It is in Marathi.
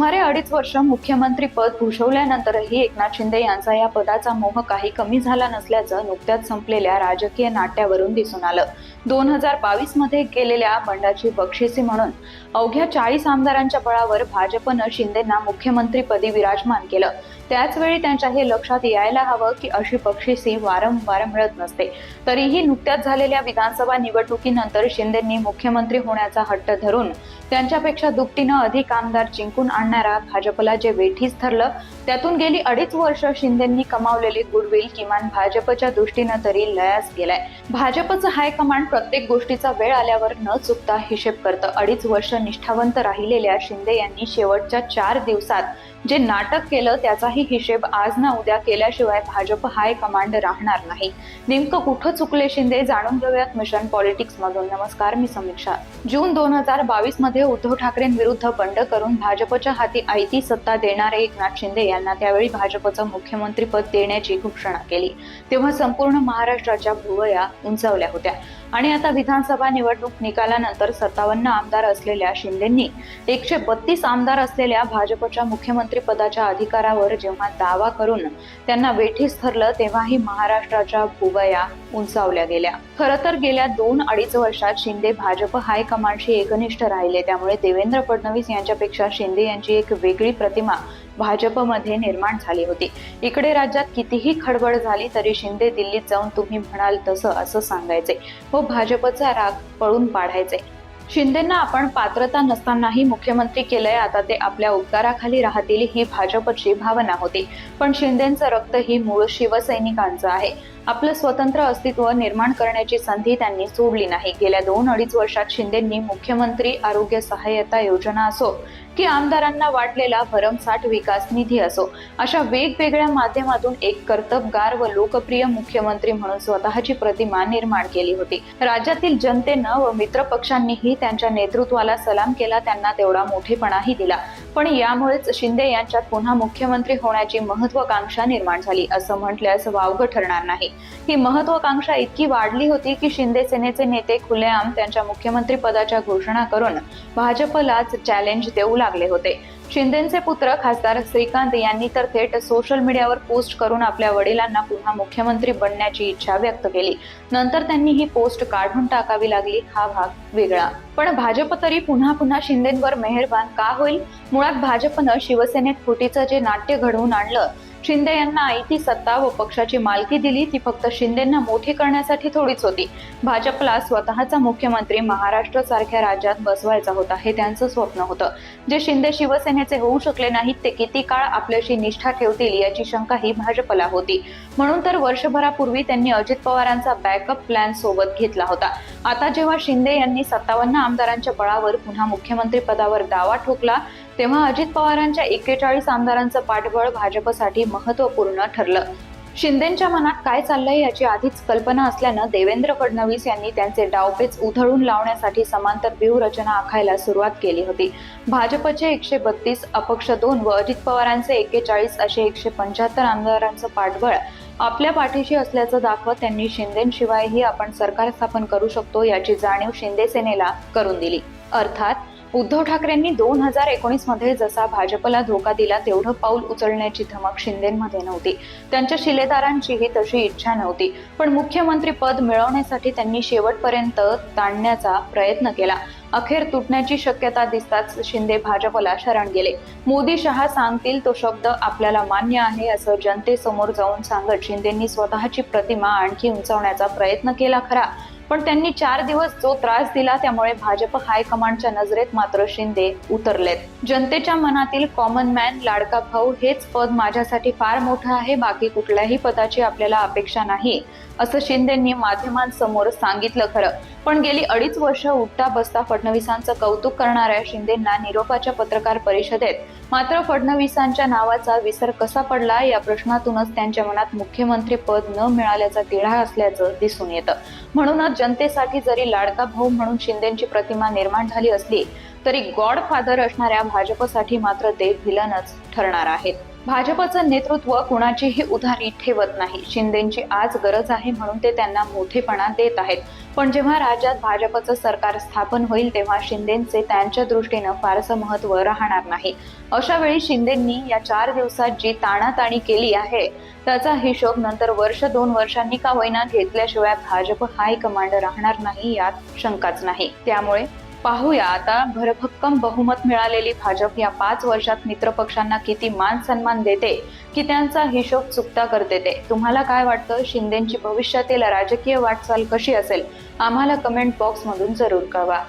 તમારે अडीच वर्ष मुख्यमंत्री पद भूषवल्यानंतरही एकनाथ शिंदे यांचा या पदाचा मोह काही कमी झाला नसल्याचं नुकत्याच संपलेल्या राजकीय नाट्यावरून दिसून आलं. दोन हजार बावीसमध्ये केलेल्या बंडाची बक्षिसी म्हणून अवघ्या चाळीस आमदारांच्या बळावर भाजपनं शिंदेना मुख्यमंत्रीपदी विराजमान केलं. त्याचवेळी त्यांच्या हे लक्षात यायला हवं की अशी बक्षिसी वारंवार मिळत नसते. तरीही नुकत्याच झालेल्या विधानसभा निवडणुकीनंतर शिंदेंनी मुख्यमंत्री होण्याचा हट्ट धरून त्यांच्यापेक्षा दुपटीनं अधिक आमदार जिंकून आणणारा भाजपला जे वेठीस ठरलं त्यातून गेली अडीच वर्ष शिंदेंनी कमावलेले गुडविल किमान भाजपच्या दृष्टीनं तरी लयास गेलाय. भाजपचं हायकमांड प्रत्येक गोष्टीचा वेळ आल्यावर न चुकता हिशेब करतं. अडीच वर्ष निष्ठावंत राहिलेल्या शिंदे यांनी शेवटच्या चार दिवसात जे नाटक केलं त्याचाही हिशेब आज ना उद्या केल्याशिवाय भाजप हाय कमांड राहणार नाही. नेमकं कुठं चुकले शिंदे जाणून घेऊयात मिशन पॉलिटिक्स मधून नमस्कार मी समीक्षा. जून दोन हजार बावीसमध्ये उद्धव ठाकरेंविरुद्ध बंड करून भाजपच्या हाती आयती सत्ता देणारे एकनाथ शिंदे यांना त्यावेळी भाजपचं मुख्यमंत्रीपद देण्याची घोषणा केली. तेव्हा संपूर्ण महाराष्ट्राच्या भुवया उंचावल्या होत्या. आणि आता विधानसभा निवडणूक निकालानंतर सत्तावन्न आमदार असलेल्या शिंदेंनी एकशे बत्तीस आमदार असलेल्या भाजपच्या मुख्यमंत्रीपदाच्या अधिकारावर जेव्हा दावा करून त्यांना वेठीस ठरलं तेव्हाही महाराष्ट्राच्या भुवया उंचावल्या गेल्या. खरं तर गेल्या दोन अडीच वर्षात शिंदे भाजप हायकमांडशी एकनिष्ठ राहिले. त्यामुळे देवेंद्र फडणवीस यांच्यापेक्षा शिंदे यांची एक वेगळी प्रतिमा भाजपमध्ये निर्माण झाली होती. इकडे राज्यात कितीही खडबड झाली तरी शिंदे दिल्लीत जाऊन तुम्ही म्हणाल तसं असं सांगायचे. व भाजपचा राग पळून पाडायचे. शिंदेना आपण पात्रता नसतानाही मुख्यमंत्री केलंय आता ते आपल्या उपकाराखाली राहतील ही भाजपची भावना होती. पण शिंदेचं रक्त ही मूळ शिवसैनिकांचं आहे. आपलं स्वतंत्र अस्तित्व निर्माण करण्याची संधी त्यांनी सोडली नाही. गेल्या दोन अडीच वर्षात शिंदेंनी मुख्यमंत्री आरोग्य सहाय्यता योजना असो की आमदारांना वाटलेला भरमसाठ विकास निधी असो अशा वेगवेगळ्या माध्यमातून एक कर्तबगार व लोकप्रिय मुख्यमंत्री म्हणून स्वतःची प्रतिमा निर्माण केली होती. राज्यातील जनतेनं व मित्रपक्षांनीही त्यांच्या नेतृत्वाला सलाम केला त्यांना तेवढा मोठेपणाही दिला. पण यामुळेच शिंदे यांच्यात पुन्हा मुख्यमंत्री होण्याची महत्वाकांक्षा निर्माण झाली असं म्हटल्यास वावगं ठरणार नाही. ही महत्वाकांक्षा इतकी वाढली होती की शिंदे सेनेचे नेते खुलेआम त्यांच्या मुख्यमंत्री पदाच्या घोषणा करून भाजपलाच चॅलेंज देऊ लागले होते. शिंदेचे पुत्र खासदार श्रीकांत यांनी तर थेट सोशल मीडियावर पोस्ट करून आपल्या वडिलांना पुन्हा मुख्यमंत्री बनण्याची इच्छा व्यक्त केली. नंतर त्यांनी ही पोस्ट काढून टाकावी लागली हा भाग वेगळा. पण भाजप तरी पुन्हा पुन्हा शिंदेंवर मेहरबान का होईल? मुळात भाजपनं शिवसेनेत फुटीचं जे नाट्य घडवून आणलं शिंदे यांना आयती सत्ता व पक्षाची मालकी दिली ती फक्त शिंदेंना मोठी करण्यासाठी थोडीच होती. भाजपला स्वतःचा मुख्यमंत्री महाराष्ट्र सारख्या राज्यात बसवायचा होता हे त्यांचं स्वप्न होतं. जे शिंदे शिवसेनेचे होऊ शकले नाहीत ते किती काळ आपल्याशी निष्ठा ठेवतील याची शंका ही भाजपला होती. म्हणून तर वर्षभरापूर्वी त्यांनी अजित पवारांचा बॅकअप प्लॅन सोबत घेतला होता. आता जेव्हा शिंदे यांनी सत्तावन्न आमदारांच्या बळावर पुन्हा मुख्यमंत्री पदावर दावा ठोकला तेव्हा अजित पवारांच्या एक्केचाळीस आमदारांचं पाठबळ भाजपसाठी महत्त्वपूर्ण ठरलं. शिंदेच्या मनात काय चाललंय याची आधीच कल्पना असल्यानं देवेंद्र फडणवीस यांनी त्यांचे डावपेच उधळून लावण्यासाठी समांतर व्यूहरचना आखायला सुरुवात केली होती. भाजपचे एकशे बत्तीस अपक्ष दोन व अजित पवारांचे एक्केचाळीस असे एकशे पंच्याहत्तर आमदारांचं पाठबळ आपल्या पाठीशी असल्याचं दाखवत त्यांनी शिंदेशिवायही आपण सरकार स्थापन करू शकतो याची जाणीव शिंदे सेनेला करून दिली. अर्थात उद्धव ठाकरेंनी दोन हजार एकोणीसमध्ये जसा भाजपला धोका दिला तेवढं पाऊल उचलण्याची धमक शिंदेमध्ये नव्हती. त्यांच्या शिलेदारांचीही तशी इच्छा नव्हती. पण मुख्यमंत्री पद मिळवण्यासाठी त्यांनी शेवटपर्यंत ताणण्याचा प्रयत्न केला. अखेर तुटण्याची शक्यता दिसताच शिंदे भाजपला शरण गेले. मोदी शहा सांगतील तो शब्द आपल्याला मान्य आहे असं जनतेसमोर जाऊन सांगत शिंदेंनी स्वतःची प्रतिमा आणखी उंचावण्याचा प्रयत्न केला खरा. पण त्यांनी चार दिवस जो त्रास दिला त्यामुळे भाजप हायकमांडच्या नजरेत मात्र शिंदे उतरलेत. जनतेच्या मनातील कॉमन मॅन लाडका भाऊ हेच पद माझ्यासाठी फार मोठं आहे बाकी कुठल्याही पदाची आपल्याला अपेक्षा नाही असं शिंदेंनी माध्यमांसमोर सांगितलं खरं. पण गेली अडीच वर्ष उठता बसता फडणवीसांचं कौतुक करणाऱ्या शिंदेंना निरोपाच्या पत्रकार परिषदेत मात्र फडणवीसांच्या नावाचा विसर कसा पडला या प्रश्नातूनच त्यांच्या मनात मुख्यमंत्री पद न मिळाल्याचा तिढा असल्याचं दिसून येतं. म्हणूनच जनतेसाठी जरी लाडका भाऊ म्हणून शिंदेची प्रतिमा निर्माण झाली असली तरी गॉड फादर असणाऱ्या भाजपसाठी मात्र ते व्हिलनच ठरणार आहेत. भाजपचं नेतृत्व कुणाचीही उधारी ठेवत नाही. शिंदेची आज गरज आहे म्हणून ते त्यांना मोठेपणा देत आहेत. पण जेव्हा राज्यात भाजपचं सरकार स्थापन होईल तेव्हा शिंदेचे त्यांच्या दृष्टीनं फारसं महत्त्व राहणार नाही. अशा वेळी शिंदेंनी या चार दिवसात जी ताणाताणी केली आहे त्याचा हिशोब नंतर वर्ष दोन वर्षांनी का होईना घेतल्याशिवाय भाजप हायकमांड राहणार नाही यात शंकाच नाही. त्यामुळे पाहूया. आता भरभक्कम बहुमत मिळालेली भाजप या पाच वर्षात मित्रपक्षांना किती मान सन्मान देते की त्यांचा हिशोब चुकता करते ते? तुम्हाला काय वाटतं? शिंदेची भविष्यातील राजकीय वाटचाल कशी असेल? आम्हाला कमेंट बॉक्समधून जरूर कळवा.